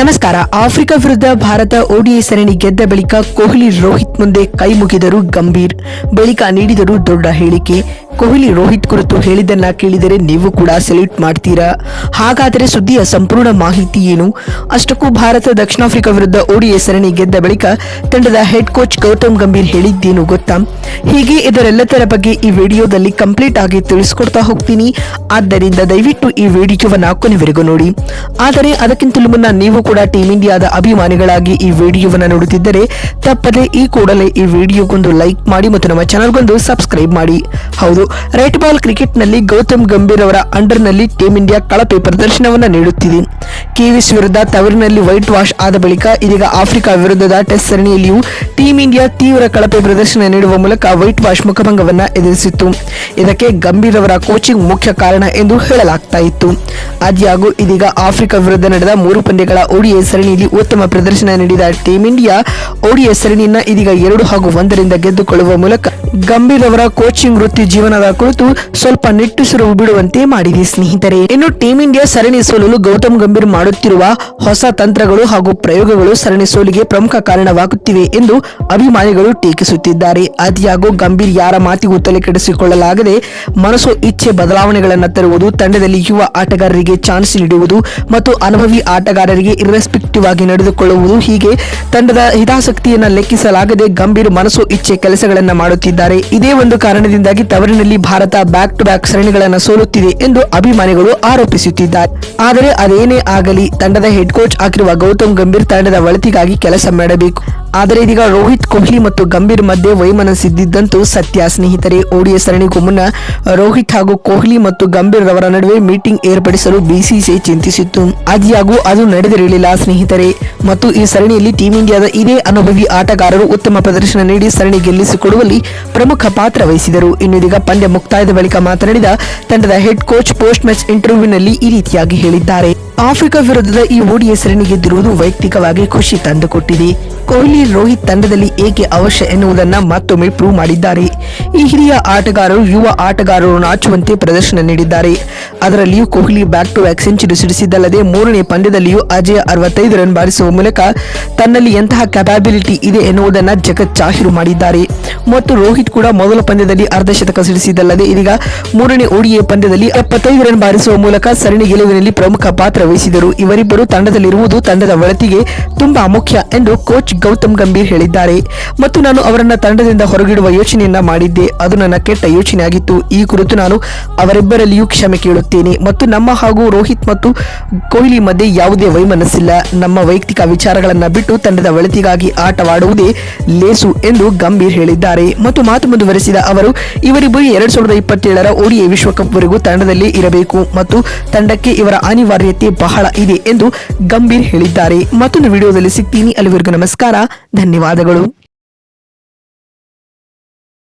ನಮಸ್ಕಾರ. ಆಫ್ರಿಕಾ ವಿರುದ್ಧ ಭಾರತ ಓಡಿಐ ಸರಣಿ ಗೆದ್ದ ಬಳಿಕ ಕೊಹ್ಲಿ ರೋಹಿತ್ ಮುಂದೆ ಕೈ ಮುಗಿದರು ಗಂಭೀರ್. ಬಳಿಕ ನೀಡಿದರು ದೊಡ್ಡ ಹೇಳಿಕೆ. ಕೊಹ್ಲಿ ರೋಹಿತ್ ಕುರಿತು ಹೇಳಿದ್ದನ್ನ ಕೇಳಿದರೆ ನೀವು ಕೂಡ ಸೆಲ್ಯೂಟ್ ಮಾಡ್ತೀರಾ? ಹಾಗಾದರೆ ಸುದ್ದಿಯ ಸಂಪೂರ್ಣ ಮಾಹಿತಿ ಏನು? ಅಷ್ಟಕ್ಕೂ ಭಾರತ ದಕ್ಷಿಣ ಆಫ್ರಿಕಾ ವಿರುದ್ಧ ಓಡಿಎ ಸರಣಿ ಗೆದ್ದ ಬಳಿಕ ತಂಡದ ಹೆಡ್ ಕೋಚ್ ಗೌತಮ್ ಗಂಭೀರ್ ಹೇಳಿದ್ದೇನು ಗೊತ್ತಾ? ಹೀಗೆ ಇದರೆಲ್ಲದರ ಬಗ್ಗೆ ಈ ವಿಡಿಯೋದಲ್ಲಿ ಕಂಪ್ಲೀಟ್ ಆಗಿ ತಿಳಿಸ್ಕೊಡ್ತಾ ಹೋಗ್ತೀನಿ. ಆದ್ದರಿಂದ ದಯವಿಟ್ಟು ಈ ವಿಡಿಯೋವನ್ನು ಕೊನೆವರೆಗೂ ನೋಡಿ. ಆದರೆ ಅದಕ್ಕಿಂತಲೂ ಮುನ್ನ ನೀವು ಕೂಡ ಟೀಂ ಇಂಡಿಯಾದ ಅಭಿಮಾನಿಗಳಾಗಿ ಈ ವಿಡಿಯೋವನ್ನು ನೋಡುತ್ತಿದ್ದರೆ ತಪ್ಪದೆ ಈ ಕೂಡಲೇ ಈ ವಿಡಿಯೋಗೊಂದು ಲೈಕ್ ಮಾಡಿ ಮತ್ತು ನಮ್ಮ ಚಾನಲ್ಗೊಂದು ಸಬ್ಸ್ಕ್ರೈಬ್ ಮಾಡಿ. ಹೌದು. ರೈಟ್ ಬಾಲ್ ಕ್ರಿಕೆಟ್ನಲ್ಲಿ ಗೌತಮ್ ಗಂಭೀರ್ ಅವರ ಅಂಡರ್ನಲ್ಲಿ ಟೀಂ ಇಂಡಿಯಾ ಕಳಪೆ ಪ್ರದರ್ಶನವನ್ನು ನೀಡುತ್ತಿದೆ. ಕಿವೀಸ್ ವಿರುದ್ಧ ತವರಿನಲ್ಲಿ ವೈಟ್ ವಾಶ್ ಆದ ಬಳಿಕ ಇದೀಗ ಆಫ್ರಿಕಾ ವಿರುದ್ಧದ ಟೆಸ್ಟ್ ಸರಣಿಯಲ್ಲಿಯೂ ಟೀಂ ಇಂಡಿಯಾ ತೀವ್ರ ಕಳಪೆ ಪ್ರದರ್ಶನ ನೀಡುವ ಮೂಲಕ ವೈಟ್ ವಾಶ್ ಮುಖಭಂಗವನ್ನು ಎದುರಿಸಿತ್ತು. ಇದಕ್ಕೆ ಗಂಭೀರ್ ಅವರ ಕೋಚಿಂಗ್ ಮುಖ್ಯ ಕಾರಣ ಎಂದು ಹೇಳಲಾಗ್ತಾ ಇತ್ತು. ಆದ್ಯಾಗೂ ಇದೀಗ ಆಫ್ರಿಕಾ ವಿರುದ್ಧ ನಡೆದ ಮೂರು ಪಂದ್ಯಗಳ ಓಡಿಎ ಸರಣಿಯಲ್ಲಿ ಉತ್ತಮ ಪ್ರದರ್ಶನ ನೀಡಿದ ಟೀಂ ಇಂಡಿಯಾ ಓಡಿಎ ಸರಣಿಯನ್ನ ಇದೀಗ ಎರಡು ಹಾಗೂ ಒಂದರಿಂದ ಗೆದ್ದುಕೊಳ್ಳುವ ಮೂಲಕ ಗಂಭೀರ್ ಅವರ ಕೋಚಿಂಗ್ ವೃತ್ತಿ ಜೀವನದ ಕುರಿತು ಸ್ವಲ್ಪ ನಿಟ್ಟುಸಿರು ಬಿಡುವಂತೆ ಮಾಡಿದೆ ಸ್ನೇಹಿತರೆ. ಇನ್ನು ಟೀಂ ಇಂಡಿಯಾ ಸರಣಿ ಸೋಲಲು ಗೌತಮ್ ಗಂಭೀರ್ ಮಾಡುತ್ತಿರುವ ಹೊಸ ತಂತ್ರಗಳು ಹಾಗೂ ಪ್ರಯೋಗಗಳು ಸರಣಿ ಸೋಲಿಗೆ ಪ್ರಮುಖ ಕಾರಣವಾಗುತ್ತಿವೆ ಎಂದು ಅಭಿಮಾನಿಗಳು ಟೀಕಿಸುತ್ತಿದ್ದಾರೆ. ಅತಿಯಾಗೂ ಗಂಭೀರ್ ಯಾರ ಮಾತಿಗೂ ತಲೆ ಕೆಡಿಸಿಕೊಳ್ಳಲಾಗದೆ ಮನಸ್ಸು ಇಚ್ಛೆ ಬದಲಾವಣೆಗಳನ್ನು ತರುವುದು, ತಂಡದಲ್ಲಿ ಯುವ ಆಟಗಾರರಿಗೆ ಚಾನ್ಸ್ ನೀಡುವುದು ಮತ್ತು ಅನುಭವಿ ಆಟಗಾರರಿಗೆ ಇರ್ರೆಸ್ಪೆಕ್ಟಿವ್ ಆಗಿ ನಡೆದುಕೊಳ್ಳುವುದು ಹೀಗೆ ತಂಡದ ಹಿತಾಸಕ್ತಿಯನ್ನು ಲೆಕ್ಕಿಸಲಾಗದೆ ಗಂಭೀರ್ ಮನಸ್ಸು ಇಚ್ಛೆ ಕೆಲಸಗಳನ್ನು ಮಾಡುತ್ತಿದ್ದಾರೆ. ಇದೇ ಒಂದು ಕಾರಣದಿಂದಾಗಿ ತವರಿನಲ್ಲಿ ಭಾರತ ಬ್ಯಾಕ್ ಟು ಬ್ಯಾಕ್ ಸರಣಿಗಳನ್ನು ಸೋಲುತ್ತಿದೆ ಎಂದು ಅಭಿಮಾನಿಗಳು ಆರೋಪಿಸುತ್ತಿದ್ದಾರೆ. ಆದರೆ ಅದೇನೇ ಆಗಲಿ ತಂಡದ ಹೆಡ್ ಕೋಚ್ ಆಗಿರುವ ಗೌತಮ್ ಗಂಭೀರ್ ತಂಡದ ಒಳತಿಗಾಗಿ ಕೆಲಸ ಮಾಡಬೇಕು. ಆದರೆ ಇದೀಗ ರೋಹಿತ್, ಕೊಹ್ಲಿ ಮತ್ತು ಗಂಭೀರ್ ಮಧ್ಯೆ ವೈಮನಸ್ಸಿದ್ದಂತೂ ಸತ್ಯ. ಸ್ನೇಹಿತರೆ ಓಡಿಯ ಸರಣಿಗೂ ಮುನ್ನ ರೋಹಿತ್ ಹಾಗೂ ಕೊಹ್ಲಿ ಮತ್ತು ಗಂಭೀರ್ ರವರ ನಡುವೆ ಮೀಟಿಂಗ್ ಏರ್ಪಡಿಸಲು ಬಿಸಿಸಿಐ ಚಿಂತಿಸಿತ್ತು. ಆದ್ಯಾಗೂ ಅದು ನಡೆದಿರಲಿಲ್ಲ ಸ್ನೇಹಿತರೆ. ಮತ್ತು ಈ ಸರಣಿಯಲ್ಲಿ ಟೀಂ ಇಂಡಿಯಾದ ಇದೇ ಅನುಭವಿ ಆಟಗಾರರು ಉತ್ತಮ ಪ್ರದರ್ಶನ ನೀಡಿ ಸರಣಿ ಗೆಲ್ಲಿಸಿಕೊಡುವಲ್ಲಿ ಪ್ರಮುಖ ಪಾತ್ರ ವಹಿಸಿದರು. ಇನ್ನು ಇದೀಗ ಪಂದ್ಯ ಮುಕ್ತಾಯದ ಬಳಿಕ ಮಾತನಾಡಿದ ತಂಡದ ಹೆಡ್ ಕೋಚ್ ಪೋಸ್ಟ್ ಮ್ಯಾಚ್ ಇಂಟರ್ವ್ಯೂನಲ್ಲಿ ಈ ರೀತಿಯಾಗಿ ಹೇಳಿದ್ದಾರೆ. ಆಫ್ರಿಕಾ ವಿರುದ್ಧದ ಈ ಓಡಿಯ ಸರಣಿ ಗೆದ್ದಿರುವುದು ವೈಯಕ್ತಿಕವಾಗಿ ಖುಷಿ ತಂದುಕೊಟ್ಟಿದೆ. ಕೊಹ್ಲಿ ರೋಹಿತ್ ತಂಡದಲ್ಲಿ ಏಕೆ ಅವಶ್ಯ ಎನ್ನುವುದನ್ನು ಮತ್ತೊಮ್ಮೆ ಪ್ರೂವ್ ಮಾಡಿದ್ದಾರೆ. ಈ ಹಿರಿಯ ಆಟಗಾರರು, ಯುವ ಆಟಗಾರರು ನಾಚುವಂತೆ ಪ್ರದರ್ಶನ ನೀಡಿದ್ದಾರೆ. ಅದರಲ್ಲಿಯೂ Kohli back to back century ಸಿಡಿಸಿದ್ದಲ್ಲದೆ ಮೂರನೇ ಪಂದ್ಯದಲ್ಲಿಯೂ ಅಜಯ ಅರವತ್ತೈದು ರನ್ ಬಾರಿಸುವ ಮೂಲಕ ತನ್ನಲ್ಲಿ ಎಂತಹ ಕೆಪಾಬಿಲಿಟಿ ಇದೆ ಎನ್ನುವುದನ್ನು ಜಗತ್ ಜಾಹೀರು ಮಾಡಿದ್ದಾರೆ. ಮತ್ತು ರೋಹಿತ್ ಕೂಡ ಮೊದಲ ಪಂದ್ಯದಲ್ಲಿ ಅರ್ಧಶತಕ ಸಿಡಿಸಿದ್ದಲ್ಲದೆ ಇದೀಗ ಮೂರನೇ ಓಡಿಎ ಪಂದ್ಯದಲ್ಲಿ ಎಪ್ಪತ್ತೈದು ರನ್ ಬಾರಿಸುವ ಮೂಲಕ ಸರಣಿ ಗೆಲುವಿನಲ್ಲಿ ಪ್ರಮುಖ ಪಾತ್ರ ವಹಿಸಿದರು. ಇವರಿಬ್ಬರು ತಂಡದಲ್ಲಿರುವುದು ತಂಡದ ಒಳತಿಗೆ ತುಂಬಾ ಮುಖ್ಯ ಎಂದು ಕೋಚ್ ಗೌತಮ್ ಗಂಭೀರ್ ಹೇಳಿದ್ದಾರೆ. ಮತ್ತು ನಾನು ಅವರನ್ನ ತಂಡದಿಂದ ಹೊರಗಿಡುವ ಯೋಚನೆಯನ್ನ ಮಾಡಿದ್ದೆ. ಅದು ನನ್ನ ಕೆಟ್ಟ ಯೋಚನೆಯಾಗಿತ್ತು ಈ ಕುರಿತು ನಾನು ಅವರಿಬ್ಬರಲ್ಲಿಯೂ ಕ್ಷಮೆ ಕೇಳುತ್ತೇನೆ. ಮತ್ತು ನಮ್ಮ ಹಾಗೂ ರೋಹಿತ್ ಮತ್ತು ಕೊಹ್ಲಿ ಮಧ್ಯೆ ಯಾವುದೇ ವೈಮನಸ್ಸಿಲ್ಲ. ನಮ್ಮ ವೈಯಕ್ತಿಕ ವಿಚಾರಗಳನ್ನ ಬಿಟ್ಟು ತಂಡದ ಒಳಿತಿಗಾಗಿ ಆಟವಾಡುವುದೇ ಲೇಸು ಎಂದು ಗಂಭೀರ್ ಹೇಳಿದ್ದಾರೆ. ಮತ್ತು ಮಾತು ಮುಂದುವರೆಸಿದ ಅವರು, ಇವರಿಬ್ಬರು ಎರಡ್ ಸಾವಿರದ ಇಪ್ಪತ್ತೇಳರ ಓಡಿಎ ವಿಶ್ವಕಪ್ವರೆಗೂ ತಂಡದಲ್ಲಿ ಇರಬೇಕು. ಮತ್ತು ತಂಡಕ್ಕೆ ಇವರ ಅನಿವಾರ್ಯತೆ ಬಹಳ ಇದೆ ಎಂದು ಗಂಭೀರ್ ಹೇಳಿದ್ದಾರೆ. ಮತ್ತೊಂದು ವಿಡಿಯೋದಲ್ಲಿ ಸಿಗ್ತೀನಿ. ಅಲ್ಲಿವರೆಗೂ ನಮಸ್ಕಾರ. ಧನ್ಯವಾದಗಳು.